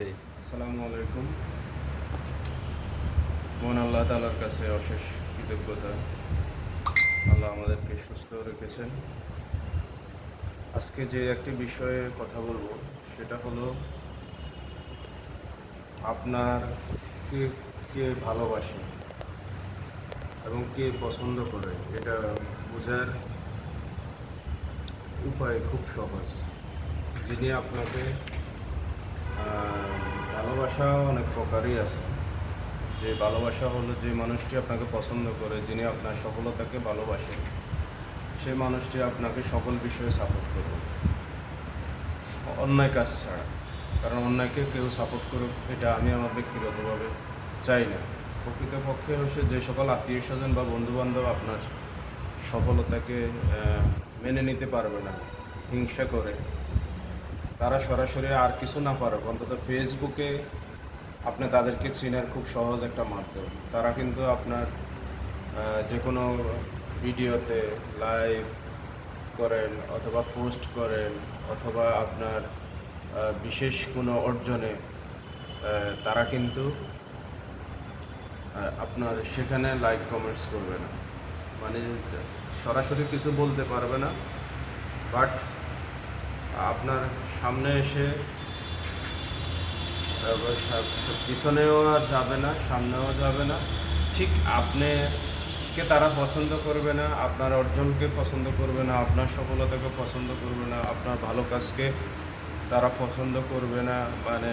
আসসালামু আলাইকুম। আল্লাহ তালার কাছে অশেষ কৃতজ্ঞতা। আল্লাহ আমাদেরকে সুস্থ রেখেছেন। আজকে যে একটি বিষয়ে কথা বলব, সেটা হলো আপনার কে কে ভালোবাসে এবং কে পছন্দ করে, এটা বোঝার উপায় খুব সহজ। যিনি আপনাকে ভালোবাসা অনেক প্রকারই আছে। যে ভালোবাসা হলো যে মানুষটি আপনাকে পছন্দ করে, যিনি আপনার সফলতাকে ভালোবাসেন সেই মানুষটি আপনাকে সকল বিষয়ে সাপোর্ট করবে। অন্যায় কাজ ছাড়া। কারণ অন্যায়কে কেউ সাপোর্ট করুক, এটা আমি আমার ব্যক্তিগতভাবে চাই না। প্রকৃতপক্ষে হচ্ছে যে সকল আত্মীয় স্বজন বা বন্ধুবান্ধব আপনার সফলতাকে মেনে নিতে পারবে না, হিংসা করে। তারা সরাসরি আর কিছু না পারুক, অন্তত ফেসবুকে আপনি তাদেরকে চেনার খুব সহজ একটা মাধ্যম। তারা কিন্তু আপনার যে কোনো ভিডিওতে লাইভ করেন অথবা পোস্ট করেন অথবা আপনার বিশেষ কোনো অর্জনে তারা কিন্তু আপনার সেখানে লাইক কমেন্টস করবে না। মানে সরাসরি কিছু বলতে পারবে না বাট আপনার সামনে এসে পিছনেও আর যাবে না, সামনেও যাবে না। ঠিক আপনিকে তারা পছন্দ করবে না, আপনার অর্জনকে পছন্দ করবে না, আপনার সফলতাকে পছন্দ করবে না, আপনার ভালো কাজকে তারা পছন্দ করবে না মানে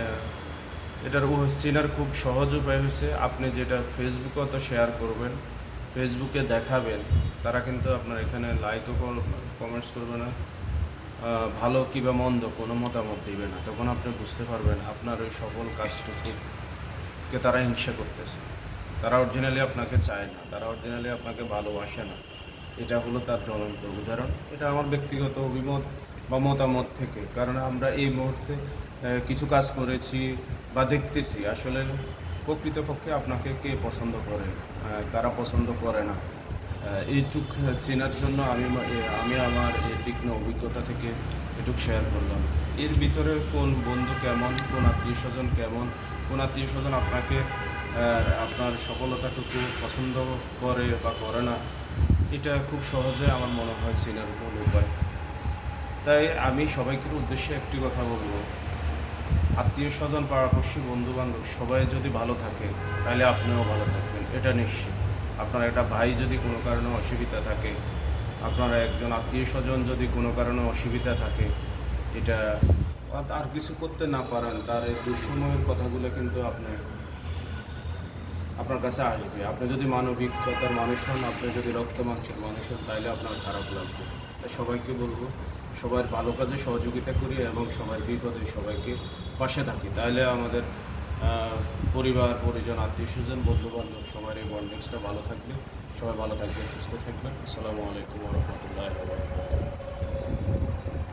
এটার চেনার খুব সহজ উপায় হয়েছে আপনি যেটা ফেসবুকে তো শেয়ার করবেন ফেসবুকে দেখাবেন, তারা কিন্তু আপনার এখানে লাইকও কমেন্টস করবে না। ভালো কি বা মন্দ, কোনো মতামত দিবে না। তখন আপনি বুঝতে পারবেন আপনার ওই সকল কাজটুকুকে তারা হিংসা করতেছে। তারা অরিজিনালি আপনাকে চায় না, তারা অরিজিনালি আপনাকে ভালোবাসে না। এটা হলো তার জ্বলন্ত উদাহরণ। এটা আমার ব্যক্তিগত অভিমত বা মতামত থেকে। কারণ আমরা এই মুহূর্তে কিছু কাজ করেছি বা দেখতেছি। আসলে প্রকৃতপক্ষে আপনাকে কে পছন্দ করে? কারা পছন্দ করে না। এইটুক চেনার জন্য আমি আমি আমার এই তীক্ষ্ণ অভিজ্ঞতা থেকে এটুক শেয়ার করলাম। এর ভিতরে কোন বন্ধু কেমন, কোন আত্মীয় স্বজন কেমন, কোন আত্মীয় স্বজন আপনাকে আপনার সফলতাটুকু পছন্দ করে বা করে না, এটা খুব সহজে আমার মনে হয় চেনার কোনো উপায়। তাই আমি সবাইকে উদ্দেশ্যে একটি কথা বলব। আত্মীয় স্বজন, পাড়াপড়শি বন্ধু বান্ধব সবাই যদি ভালো থাকে, তাহলে আপনিও ভালো থাকবেন, এটা নিশ্চিত। আপনার একটা ভাই যদি কোনো কারণে অসুবিধা থাকে, আপনার একজন আত্মীয় স্বজন যদি কোনো কারণে অসুবিধা থাকে, এটা আর- কিছু করতে না পারেন, তার এই দুঃসময়ের কথাগুলো কিন্তু আপনি, আপনার কাছে আসবে। আপনি যদি মানবিকতার মানুষ হন, আপনি যদি রক্ত মাংসের মানুষ হন তাহলে আপনার খারাপ লাগবে। তাই সবাইকে বলব, সবার ভালো কাজে সহযোগিতা করি এবং সবার বিপদে সবাইকে পাশে থাকি। তাহলে আমাদের পরিবার, পরিজন, আত্মীয় স্বজন বন্ধু বান্ধব সবার এই বন্ডিংসটা ভালো থাকবে। সবাই ভালো থাকবেন, সুস্থ থাকবেন। আসসালামু আলাইকুম রহমতুল্লাহ